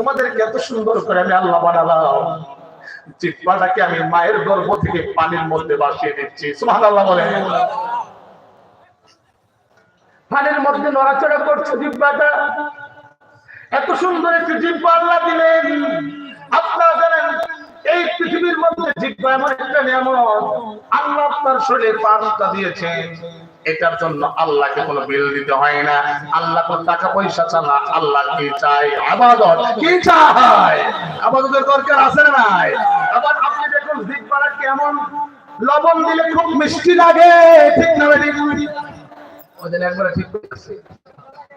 তোমাদেরকে এত সুন্দর করে আমি আল্লাহ বানালাম। জিব্বাটাকে আমি মায়ের গর্ভ থেকে পানির মধ্যে বাসিয়ে দিচ্ছি। সুবহানাল্লাহ বলে পানির মধ্যে নড়াচড়া করছে জিব্বাটা এত সুন্দর একটি জিব্বা আল্লাহ দিলেন। আপনারা জানেন এই পৃথিবীর মধ্যে জিব্বা আল্লাহ শরীরে পাঁচটা এটার জন্য আল্লাহকে কোনো বিল দিতে হয় না আল্লাহ টাকা পয়সা আল্লাহ কি চাই আবাদত কি আবাদতের দরকার আছে নাই আবার আপনি দেখুন কেমন লবণ দিলে খুব মিষ্টি লাগে ঠিক না বেটি ওদের একবারে ঠিক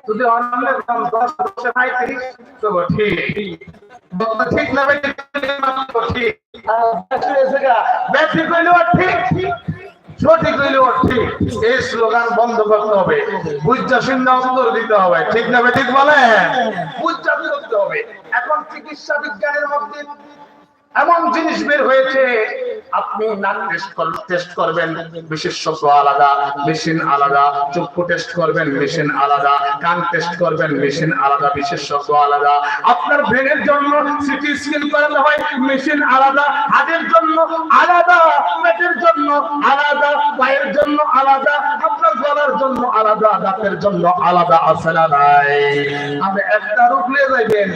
যদি অন্যের দাম পঁয়ত্রিশ তো ঠিক ঠিক না বেটি ঠিক এই স্লোগান বন্ধ করতে হবে দিতে হবে ঠিক না ঠিক বলে বুঝা দিতে হবে এখন চিকিৎসা বিজ্ঞানের মধ্যে এমন জিনিস বের হয়েছে আপনি নাক টেস্ট টেস্ট করবেন বিশেষজ্ঞ আলাদা মেশিন আলাদা, চক্ষু টেস্ট করবেন মেশিন আলাদা, কান টেস্ট করবেন মেশিন আলাদা বিশেষজ্ঞ আলাদা। আপনার ব্রেনের জন্য সিটি স্ক্যান করাতে হয় মেশিন আলাদা, হাতের জন্য আলাদা, পেটের জন্য আলাদা, পায়ের জন্য আলাদা জন্য আলাদা দাঁতের জন্য আলাদা আছে না নাই? আপনি একটা যাইবেন।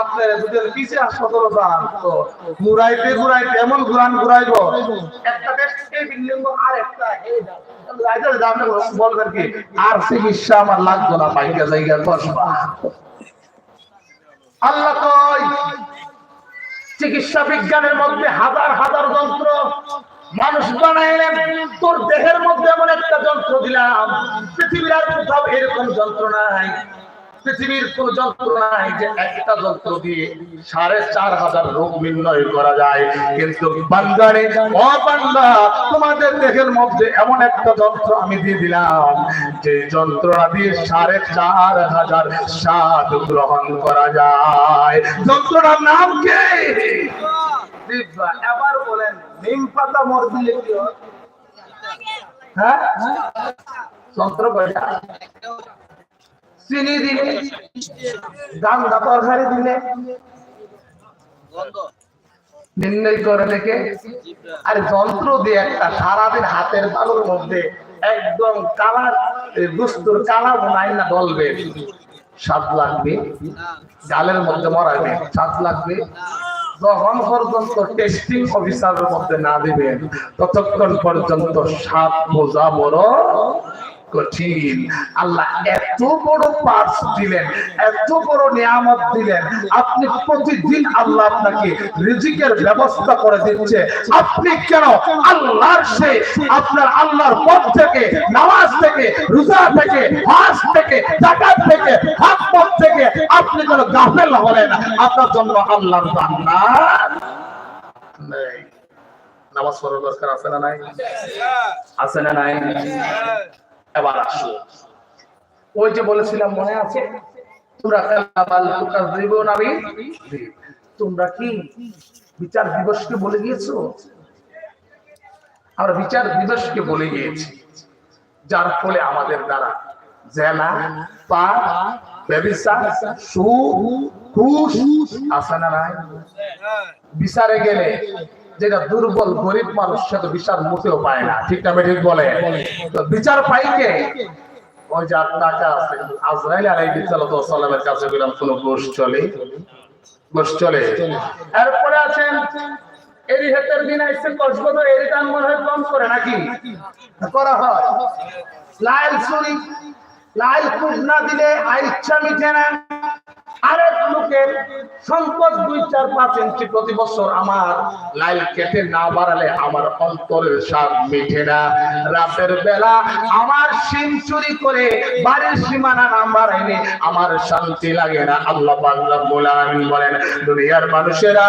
আপনার পিছে যান তো ঘুরাইতে ঘুরাইতে এমন ঘুরান ঘুরাইব। একটা আর একটা আল্লাহ চিকিৎসা বিজ্ঞানের মধ্যে হাজার হাজার যন্ত্র মানুষ বানাইলেন তোর দেহের মধ্যে এমন একটা যন্ত্র দিলাম, পৃথিবীর আর কোথাও এরকম যন্ত্র নাই। পৃথিবীর কোন যন্ত্র নাই যে একটা যন্ত্র দিয়ে সাড়ে চার হাজার রোগ নির্ণয় করা যায়। কিন্তু বান্দারে বান্দা, তোমাদের দেহের মধ্যে এমন একটা যন্ত্র আমি দিয়ে দিলাম, যে যন্ত্রটা দিয়ে সাড়ে চার হাজার স্বাদ গ্রহণ করা যায়। যন্ত্রটার নাম কি? এবার বলেন। পাতা মর দিলে কি হয়? হ্যাঁ দিলে নির্ণয় করে দেখে আর যন্ত্র দিয়ে একটা সারাদিন হাতের তালুর মধ্যে একদম কালার দুস্তুর কালা বোনাই না ডলবে স্বাদ লাগবে। গালের মধ্যে মরাবে। স্বাদ লাগবে। যখন পর্যন্ত টেস্টিং অফিসারের মধ্যে না দিবেন ততক্ষণ পর্যন্ত সাত বোঝা বড় কঠিন। আল্লাহ এত বড় পার্স দিলেন, এত বড় নিয়ামত দিলেন। আপনি প্রতিদিন আল্লাহ আপনাকে রিজিকের ব্যবস্থা করে দিচ্ছে। আপনি কেন আল্লাহর সে আপনার আল্লাহর পথ থেকে, নামাজ থেকে, রোজা থেকে, হজ থেকে জাকাত থেকে হক পথ থেকে আপনি যেন গাফেল হলেন? আপনার জন্য আল্লাহর জান্নাত নেই। নামাজ পড়ার দরকার আছে না নাই? আছে না নাই? এবার আসো। ওই যে বলেছিলাম মনে আছে? তোমরা তোমরা কি বিচার দিবসকে বলে আমরা বিচার দিবসকে বলে গিয়েছি যার ফলে আমাদের দ্বারা জেনা পাপ ব্যবিচার সুদ ঘুষ আছে না নাই? বিচারে গেলে যেটা দুর্বল, গরিব মানুষ সে তো বিচার মুখেও পায় না। ঠিক না ঠিক বলে? তো বিচার পাই কে? ওই যার টাকা আছে, আজরাইল আলাইহিস সালাতু ওয়াসালামের কাছে গেলাম, কোন গোশ চলে? গোশ চলে? এরপরে আছেন এরি হেতের দিন আইসে কসবদর এরি দান মনে হয় কম করে নাকি? করা হয়। লাইল চুরি লাইল খুব না দিলে আর ইচ্ছা মিটে না। আরেক লোকের দুই, চার, পাঁচ ইঞ্চি প্রতি বছর আমার লাইল কেটে না বাড়ালে আমার অন্তরের স্বাদ মিঠে না। রাতের বেলা আমার সিম চুরি করে বাড়ির সীমানা না আমার শান্তি লাগে না। আল্লাহ আল্লাহ বলেন, দুনিয়ার মানুষেরা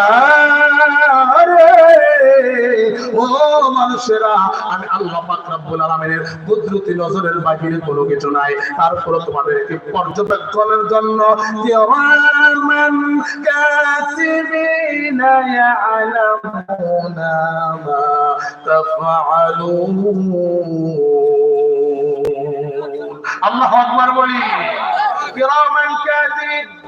ও মানুষেরা, আমি আল্লাহ পাক আলামিনের কুদরতি নজরের বাহিরে কোনো কিছু নাই। তারপরে তোমাদেরকে পর্যবেক্ষণের জন্য কিরামান কাতিবিনা ইয়ালামুনা তাফআলুন। আল্লাহু আকবার বলি। কিরামান কাতিবিন